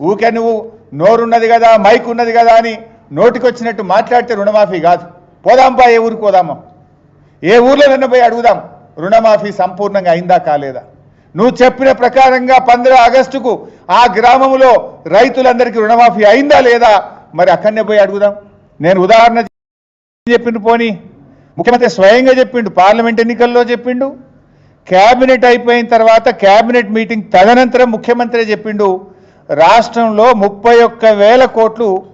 ఊకే నువ్వు నోరున్నది కదా మైక్ ఉన్నది కదా అని నోటికొచ్చినట్టు మాట్లాడితే రుణమాఫీ కాదు. పోదాంపా ఏ ఊరికి పోదామా. ఏ ఊర్లో నిన్న పోయి అడుగుదాం. రుణమాఫీ సంపూర్ణంగా అయిందా కాలేదా? నువ్వు చెప్పిన ప్రకారంగా పంద్ర ఆగస్టుకు ఆ గ్రామంలో రైతులందరికీ రుణమాఫీ అయిందా లేదా? మరి అక్కడనే పోయి అడుగుదాం. నేను ఉదాహరణ చెప్పిండు పోని. ముఖ్యమంత్రి స్వయంగా చెప్పిండు పార్లమెంట్ ఎన్నికల్లో చెప్పిండు. క్యాబినెట్ అయిపోయిన తర్వాత క్యాబినెట్ మీటింగ్ తదనంతరం ముఖ్యమంత్రి చెప్పిండు. రాష్ట్రంలో ముప్పై ఒక్క వేల కోట్లు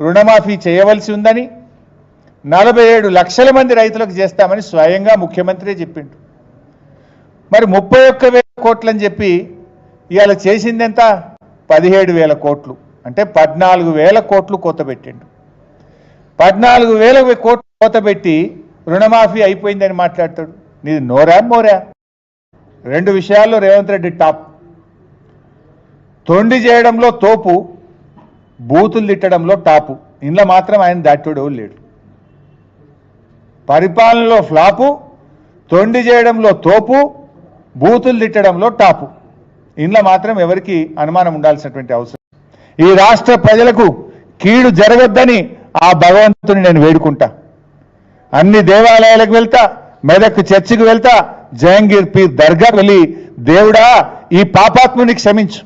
రుణమాఫీ చేయవలసి ఉందని నలభై ఏడు లక్షల మంది రైతులకు చేస్తామని స్వయంగా ముఖ్యమంత్రి చెప్పిండు. మరి ముప్పై ఒక్క వేల కోట్లు అని చెప్పి ఇవాళ చేసింది ఎంత పదిహేడు వేల కోట్లు. అంటే పద్నాలుగు వేల కోట్లు కోత పెట్టిండు. పద్నాలుగు వేల కోట్లు కోత పెట్టి రుణమాఫీ అయిపోయిందని మాట్లాడతాడు. నీది నోరా? మోరా? రెండు విషయాల్లో రేవంత్ రెడ్డి టాప్. తొండి చేయడంలో తోపు బూతులు తిట్టడంలో టాపు. ఇంట్లో మాత్రం ఆయన దాటుడు లేడు. పరిపాలనలో ఫ్లాపు తొండి చేయడంలో తోపు బూతులు తిట్టడంలో టాపు. ఇంట్లో మాత్రం ఎవరికి అనుమానం ఉండాల్సినటువంటి అవసరం ఈ రాష్ట్ర ప్రజలకు కీడు జరగొద్దని ఆ భగవంతుని నేను వేడుకుంటా. అన్ని దేవాలయాలకు వెళ్తా మెదక్ చర్చికి వెళ్తా జహంగీర్ పీర్ దర్గా వెళ్ళి దేవుడా ఈ పాపాత్ముని క్షమించు.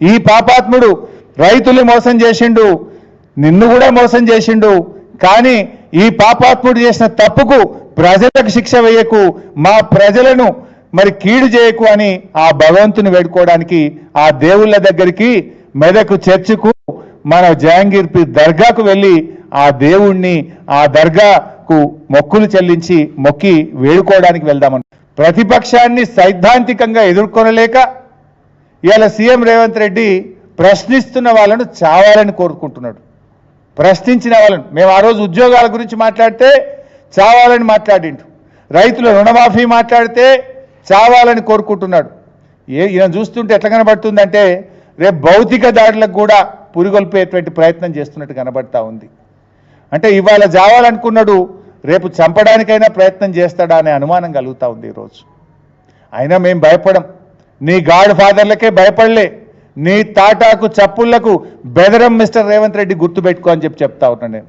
ఈ పాపాత్ముడు రైతుల్ని మోసం చేసిండు నిన్ను కూడా మోసం చేసిండు. కానీ ఈ పాపాత్ముడు చేసిన తప్పుకు ప్రజలకు శిక్ష వేయకు మా ప్రజలను మరి కీడు చేయకు అని ఆ భగవంతుని వేడుకోవడానికి ఆ దేవుళ్ళ దగ్గరికి మెదకు చర్చకు మన జహాంగీర్ దర్గాకు వెళ్ళి ఆ దేవుణ్ణి ఆ దర్గాకు మొక్కులు చెల్లించి మొక్కి వేడుకోవడానికి వెళ్దామని. ప్రతిపక్షాన్ని సైద్ధాంతికంగా ఎదుర్కొనలేక ఇవాళ సీఎం రేవంత్ రెడ్డి ప్రశ్నిస్తున్న వాళ్ళను చావాలని కోరుకుంటున్నాడు. ప్రశ్నించిన వాళ్ళను. మేము ఆ రోజు ఉద్యోగాల గురించి మాట్లాడితే చావాలని మాట్లాడిండు. రైతుల రుణమాఫీ మాట్లాడితే చావాలని కోరుకుంటున్నాడు. ఏ ఈయన చూస్తుంటే ఎట్లా కనబడుతుందంటే రేపు భౌతిక దాడులకు కూడా పురిగొల్పేటువంటి ప్రయత్నం చేస్తున్నట్టు కనబడతా ఉంది. అంటే ఇవాళ చావాలనుకున్నాడు రేపు చంపడానికైనా ప్రయత్నం చేస్తాడా అనే అనుమానం కలుగుతూ ఉంది ఈరోజు. అయినా మేము భయపడం. నీ గాడ్ ఫాదర్లకే భయపడలే. నీ తాటాకు చప్పుళ్ళకు బెదరం మిస్టర్ రేవంత్ రెడ్డి గుర్తుపెట్టుకో అని చెప్పి చెప్తా ఉన్నా నేను.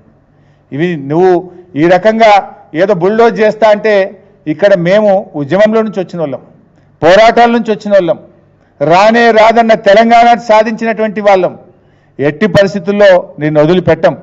ఇవి నువ్వు ఈ రకంగా ఏదో బుల్డోజ్ చేస్తా అంటే ఇక్కడ మేము ఉద్యమంలో నుంచి వచ్చిన వాళ్ళం పోరాటాల నుంచి వచ్చిన వాళ్ళం రానే రాదన్న తెలంగాణ సాధించినటువంటి వాళ్ళం. ఎట్టి పరిస్థితుల్లో నేను వదిలిపెట్టం.